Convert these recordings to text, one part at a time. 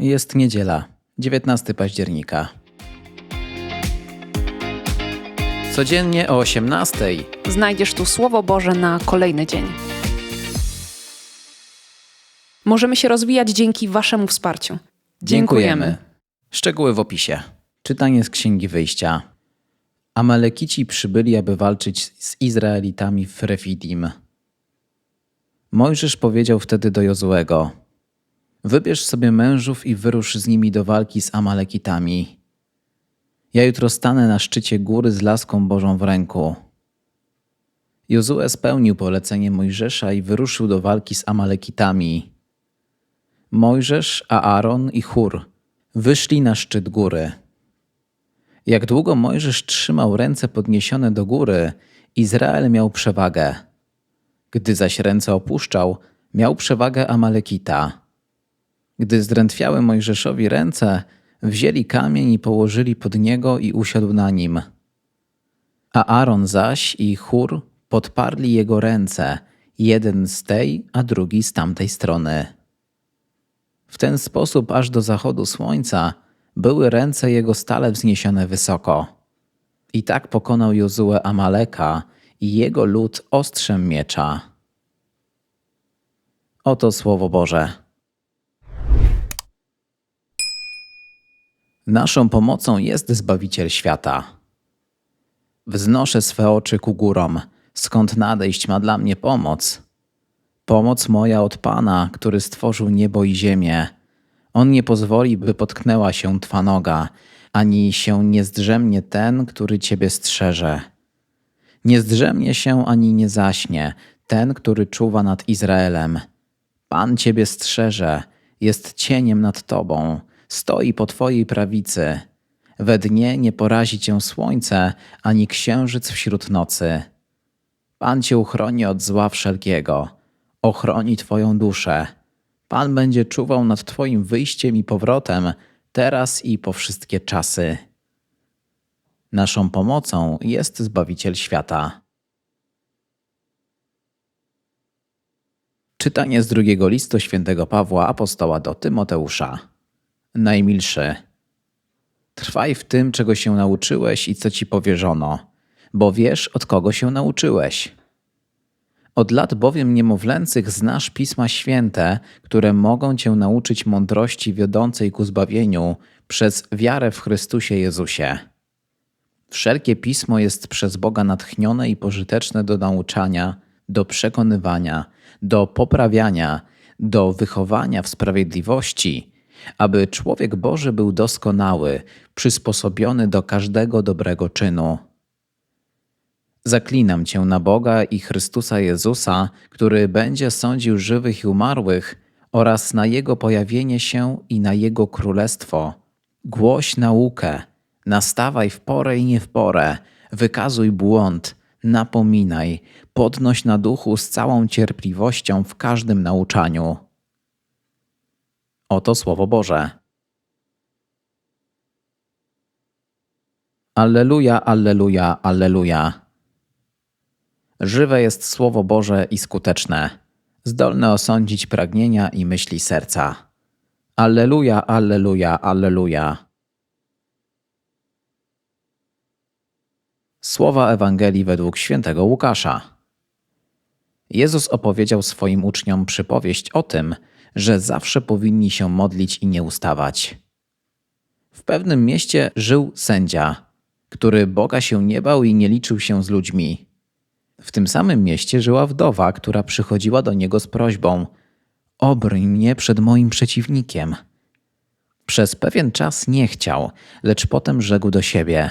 Jest niedziela, 19 października. Codziennie o 18. Znajdziesz tu Słowo Boże na kolejny dzień. Możemy się rozwijać dzięki Waszemu wsparciu. Szczegóły w opisie. Czytanie z Księgi Wyjścia. Amalekici przybyli, aby walczyć z Izraelitami w Refidim. Mojżesz powiedział wtedy do Jozuego: Wybierz sobie mężów i wyrusz z nimi do walki z Amalekitami. Ja jutro stanę na szczycie góry z laską Bożą w ręku. Jozue spełnił polecenie Mojżesza i wyruszył do walki z Amalekitami. Mojżesz, Aaron i Chur wyszli na szczyt góry. Jak długo Mojżesz trzymał ręce podniesione do góry, Izrael miał przewagę. Gdy zaś ręce opuszczał, miał przewagę Amalekita. Gdy zdrętwiały Mojżeszowi ręce, wzięli kamień i położyli pod niego i usiadł na nim. A Aaron zaś i Chur podparli jego ręce, jeden z tej, a drugi z tamtej strony. W ten sposób aż do zachodu słońca były ręce jego stale wzniesione wysoko. I tak pokonał Jozue Amaleka i jego lud ostrzem miecza. Oto słowo Boże. Naszą pomocą jest Zbawiciel świata. Wznoszę swe oczy ku górom, skąd nadejść ma dla mnie pomoc. Pomoc moja od Pana, który stworzył niebo i ziemię. On nie pozwoli, by potknęła się Twa noga, ani się nie zdrzemnie ten, który Ciebie strzeże. Nie zdrzemnie się ani nie zaśnie ten, który czuwa nad Izraelem. Pan Ciebie strzeże, jest cieniem nad Tobą, stoi po Twojej prawicy. We dnie nie porazi Cię słońce, ani księżyc wśród nocy. Pan Cię uchroni od zła wszelkiego, ochroni Twoją duszę. Pan będzie czuwał nad Twoim wyjściem i powrotem, teraz i po wszystkie czasy. Naszą pomocą jest Zbawiciel świata. Czytanie z drugiego listu świętego Pawła apostoła do Tymoteusza. Najmilszy. Trwaj w tym, czego się nauczyłeś i co ci powierzono, bo wiesz, od kogo się nauczyłeś. Od lat bowiem niemowlęcych znasz pisma święte, które mogą cię nauczyć mądrości wiodącej ku zbawieniu przez wiarę w Chrystusie Jezusie. Wszelkie pismo jest przez Boga natchnione i pożyteczne do nauczania, do przekonywania, do poprawiania, do wychowania w sprawiedliwości, aby człowiek Boży był doskonały, przysposobiony do każdego dobrego czynu. Zaklinam cię na Boga i Chrystusa Jezusa, który będzie sądził żywych i umarłych, oraz na Jego pojawienie się i na Jego królestwo. Głoś naukę, nastawaj w porę i nie w porę, wykazuj błąd, napominaj, podnoś na duchu z całą cierpliwością w każdym nauczaniu. Oto Słowo Boże. Alleluja, alleluja, alleluja. Żywe jest Słowo Boże i skuteczne, zdolne osądzić pragnienia i myśli serca. Alleluja, alleluja, alleluja. Słowa Ewangelii według świętego Łukasza. Jezus opowiedział swoim uczniom przypowieść o tym, że zawsze powinni się modlić i nie ustawać. W pewnym mieście żył sędzia, który Boga się nie bał i nie liczył się z ludźmi. W tym samym mieście żyła wdowa, która przychodziła do niego z prośbą: Obryj mnie przed moim przeciwnikiem. Przez pewien czas nie chciał, lecz potem rzekł do siebie: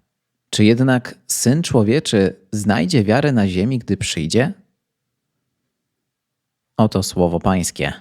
Czy jednak syn człowieczy znajdzie wiarę na ziemi, gdy przyjdzie? Oto słowo Pańskie.